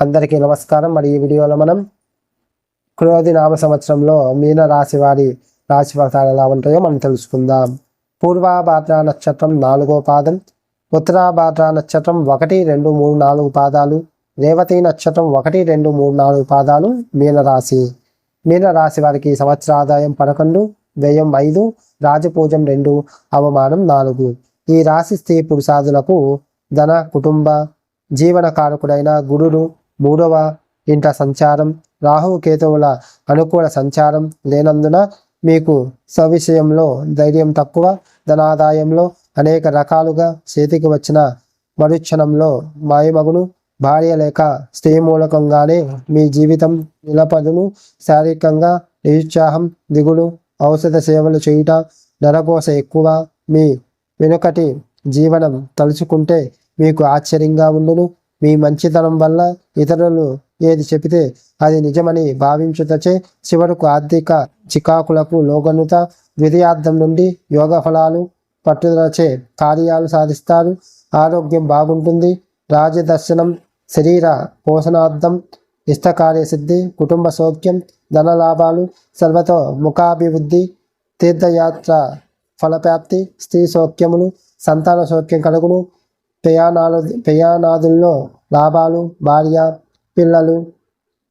అందరికీ నమస్కారం. మరి ఈ వీడియోలో మనం క్రోధి నామ సంవత్సరంలో మీన రాశి వారి రాశి ఫలితాలు ఎలా ఉంటాయో మనం తెలుసుకుందాం. పూర్వాభాద్ర నక్షత్రం నాలుగో పాదం ఉత్తరాభాద్ర నక్షత్రం ఒకటి రెండు మూడు నాలుగు పాదాలు రేవతి నక్షత్రం ఒకటి రెండు మూడు నాలుగు పాదాలు మీనరాశి మీనరాశి వారికి సంవత్సర ఆదాయం పదకొండు వ్యయం ఐదు రాజపూజం రెండు అవమానం నాలుగు. ఈ రాశి స్త్రీ పురుషాదులకు ధన కుటుంబ జీవన కారకుడైన గురుడు మూడవ ఇంట సంచారం. రాహు కేతువుల అనుకూల సంచారం లేనందున మీకు సవిషయంలో ధైర్యం తక్కువ ధనాదాయంలో అనేక రకాలుగా చేతికి వచ్చిన మరుక్షణంలో మాయమగును. భార్య లేక స్త్రీ మూలకంగానే మీ జీవితం నిలపదును. శారీరకంగా నిరుత్సాహం దిగులు ఔషధ సేవలు చేయుట నరకోస ఎక్కువ. మీ వెనుకటి జీవనం తలుచుకుంటే మీకు ఆశ్చర్యంగా ఉండును. మీ మంచితనం వల్ల ఇతరులు ఏది చెబితే అది నిజమని భావించుటచే చివరకు ఆర్థిక చికాకులకు లోగనుత ద్వితీయార్థం నుండి యోగ ఫలాలు పట్టుదలచే కార్యాలు సాధిస్తారు. ఆరోగ్యం బాగుంటుంది. రాజదర్శనం శరీర పోషణార్థం ఇష్టకార్యసిద్ధి కుటుంబ సౌఖ్యం ధన లాభాలు సర్వతో ముఖాభివృద్ధి తీర్థయాత్ర ఫలప్రాప్తి స్త్రీ సౌఖ్యములు సంతాన సౌఖ్యం కలుగును. ప్రయాణాలు ప్రయాణాదుల్లో లాభాలు భార్య పిల్లలు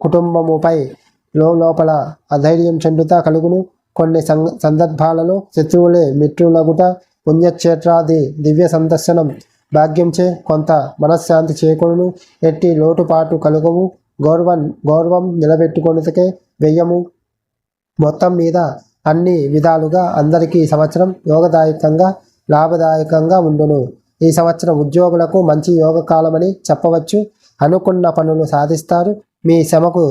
కుటుంబముపై లోపల అధైర్యం చెందుతా కలుగును. కొన్ని సం- సందర్భాలలో శత్రువులే మిత్రులగుట పుణ్యక్షేత్రాది దివ్య సందర్శనం భాగ్యంచే కొంత మనశ్శాంతి చేకూరును. ఎట్టి లోటుపాటు కలుగవు. గౌరవం గౌరవం నిలబెట్టుకొనుటకే వ్యయము. మొత్తం మీద అన్ని విధాలుగా అందరికీ సంవత్సరం యోగదాయకంగా లాభదాయకంగా ఉండును. ఈ సంవత్సరం ఉద్యోగులకు మంచి యోగ కాలమని చెప్పవచ్చు. అనుకున్న పనులు సాధిస్తారు. మీ శ్రమకు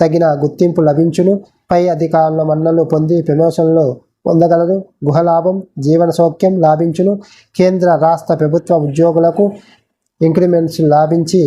తగిన గుర్తింపు లభించును. పై అధికారుల మన్నలు పొంది ప్రమోషన్లు పొందగలరు. గుహలాభం జీవన సౌఖ్యం లాభించును. కేంద్ర రాష్ట్ర ప్రభుత్వ ఉద్యోగులకు ఇంక్రిమెంట్స్ లాభించి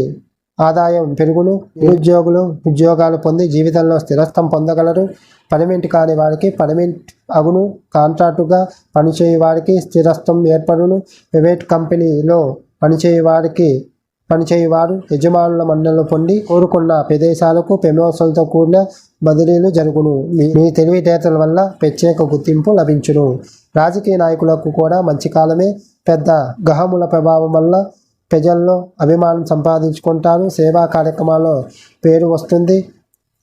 ఆదాయం పెరుగును నిరుద్యోగులు ఉద్యోగాలు పొంది జీవితంలో స్థిరత్వం పొందగలరు. పర్మనెంట్ కాని వారికి పర్మనెంట్ అగును. కాంట్రాక్టుగా పనిచేయ వారికి స్థిరత్వం ఏర్పడును. ప్రైవేట్ కంపెనీలో పనిచేయ వారికి పనిచేయవారు యజమానుల మన్నలు పొంది కోరుకున్న ప్రదేశాలకు ప్రమోషన్లతో కూడిన బదిలీలు జరుగును. మీ మీ తెలివితేటల వల్ల ప్రత్యేక గుర్తింపు లభించును. రాజకీయ నాయకులకు కూడా మంచి కాలమే. పెద్ద గహముల ప్రభావం వల్ల ప్రజల్లో అభిమానం సంపాదించుకుంటారు. సేవా కార్యక్రమాల్లో పేరు వస్తుంది.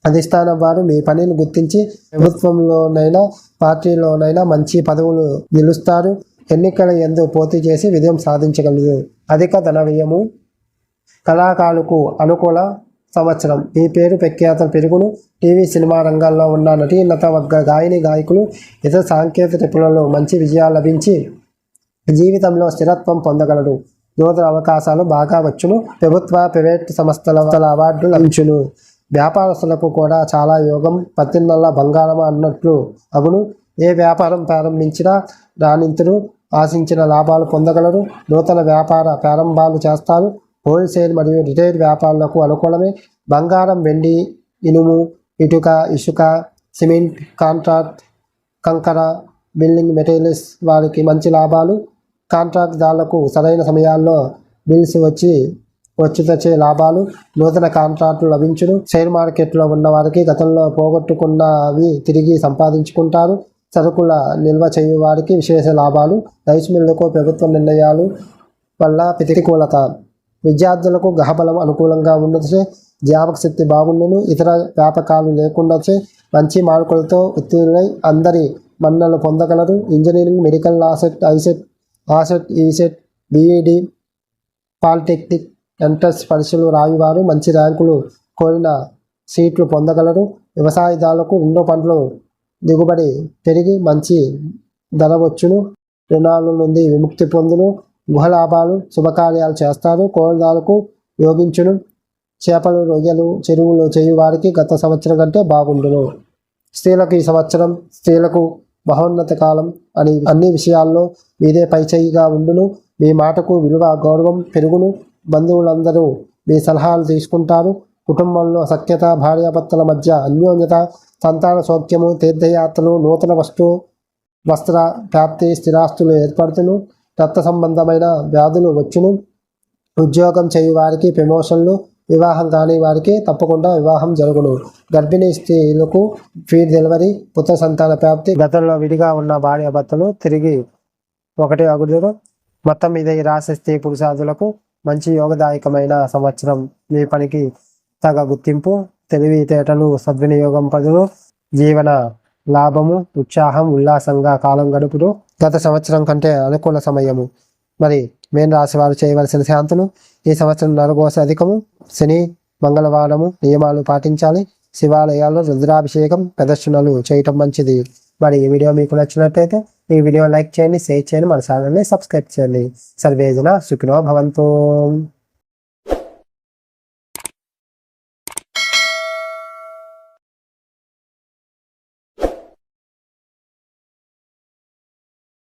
అధిష్టానం వారు మీ పనిని గుర్తించి ప్రభుత్వంలోనైనా పార్టీలోనైనా మంచి పదవులు నిలుస్తారు ఎన్నికల ఎందు పోటీ చేసి విజయం సాధించగలరు. అధిక ధన వ్యయము కళాకారులకు అనుకూల సంవత్సరం. ఈ పేరు ప్రఖ్యాతలు పెరుగును టీవీ సినిమా రంగాల్లో ఉన్న నటీనత వర్గ గాయని గాయకులు ఇతర సాంకేతిక నిపుణులలో మంచి విజయాలు లభించి జీవితంలో స్థిరత్వం పొందగలరు. నూతన అవకాశాలు బాగా వచ్చును. ప్రభుత్వ ప్రైవేట్ సంస్థల అవార్డు అవార్డులు లభించును. వ్యాపారస్తులకు కూడా చాలా యోగం పత్తినల్ల బంగారం అన్నట్లు అగును ఏ వ్యాపారం ప్రారంభించినా రాణింతులు ఆశించిన లాభాలు పొందగలరు. నూతన వ్యాపార ప్రారంభాలు చేస్తారు. హోల్సేల్ మరియు రిటైల్ వ్యాపారులకు అనుకూలమే. బంగారం వెండి ఇనుము ఇటుక ఇసుక సిమెంట్ కాంట్రాక్ట్ కంకర బిల్డింగ్ మెటీరియల్స్ వారికి మంచి లాభాలు. కాంట్రాక్ట్దారులకు సరైన సమయాల్లో బిల్స్ వచ్చి వచ్చి తెచ్చే లాభాలు నూతన కాంట్రాక్టులు లభించును. షేర్ మార్కెట్లో ఉన్న వారికి గతంలో పోగొట్టుకున్నవి తిరిగి సంపాదించుకుంటారు. సరుకుల నిల్వ చేయు వారికి విశేష లాభాలు. రైస్ మిల్లుకు ప్రభుత్వ నిర్ణయాలు వల్ల ప్రతికూలత. విద్యార్థులకు గ్రహబలం అనుకూలంగా ఉండొచ్చే. జ్ఞాపక శక్తి బాగుండును. ఇతర వ్యాపకాలు లేకుండాచే మంచి మార్కులతో ఉత్తీర్ణులై అందరి మన్నలు పొందగలరు. ఇంజనీరింగ్ మెడికల్ ఆసెట్ ఐసెట్ ఆసెట్ ఈసెట్ బీఈడి పాలిటెక్నిక్ ఎంట్రన్స్ పరీక్షలు రాయివారు మంచి ర్యాంకులు కోరిన సీట్లు పొందగలరు. వ్యవసాయదారులకు రెండో పంటలు దిగుబడి పెరిగి మంచి ధర వచ్చును. రుణాల నుండి విముక్తి పొందును. గృహ లాభాలు శుభకార్యాలు చేస్తారు. కోళ్ళదారులకు యోగించును. చేపలు రొయ్యలు చెరువులు చేయు వారికి గత సంవత్సరం కంటే బాగుండును. స్త్రీలకు ఈ సంవత్సరం స్త్రీలకు మహోన్నత కాలం అని అన్ని విషయాల్లో మీదే పైచేయిగా ఉండును. మీ మాటకు విలువ గౌరవం పెరుగును. బంధువులందరూ మీ సలహాలు తీసుకుంటారు. కుటుంబంలో సఖ్యత భార్యాభర్తల మధ్య అన్యోన్యత సంతాన సౌఖ్యము తీర్థయాత్రలు నూతన వస్తు వస్త్ర ప్రాప్తి స్థిరాస్తులు ఏర్పడుతును. రక్త సంబంధమైన వ్యాధులు వచ్చును. ఉద్యోగం చేయు వారికి ప్రమోషన్లు వివాహం కాని వారికి తప్పకుండా వివాహం జరుగును. గర్భిణీ స్త్రీలకు ఫ్రీ డెలివరీ పుత్ర సంతాన ప్రాప్తి గతంలో విడిగా ఉన్న భార్య భర్తలు తిరిగి ఒకటి అగుదురు. మొత్తం మీద ఈ రాశి స్త్రీ పురుషాదులకు మంచి యోగదాయకమైన సంవత్సరం. మీ పనికి తగ గుర్తింపు తెలివితేటలు సద్వినియోగం పదులు జీవన లాభము ఉత్సాహం ఉల్లాసంగా కాలం గడుపుడు గత సంవత్సరం కంటే అనుకూల సమయము. మరి మేన రాశి వారు చేయవలసిన శాంతులు ఈ సంవత్సరం నరగోస అధికము శని మంగళవారము నియమాలు పాటించాలి. శివాలయాల్లో రుద్రాభిషేకం ప్రదర్శనలు చేయటం మంచిది. మరి ఈ వీడియో మీకు నచ్చినట్లయితే ఈ వీడియో లైక్ చేయండి షేర్ చేయండి మన ఛానల్ని సబ్స్క్రైబ్ చేయండి. సర్వేజన సుఖినో భవంతు.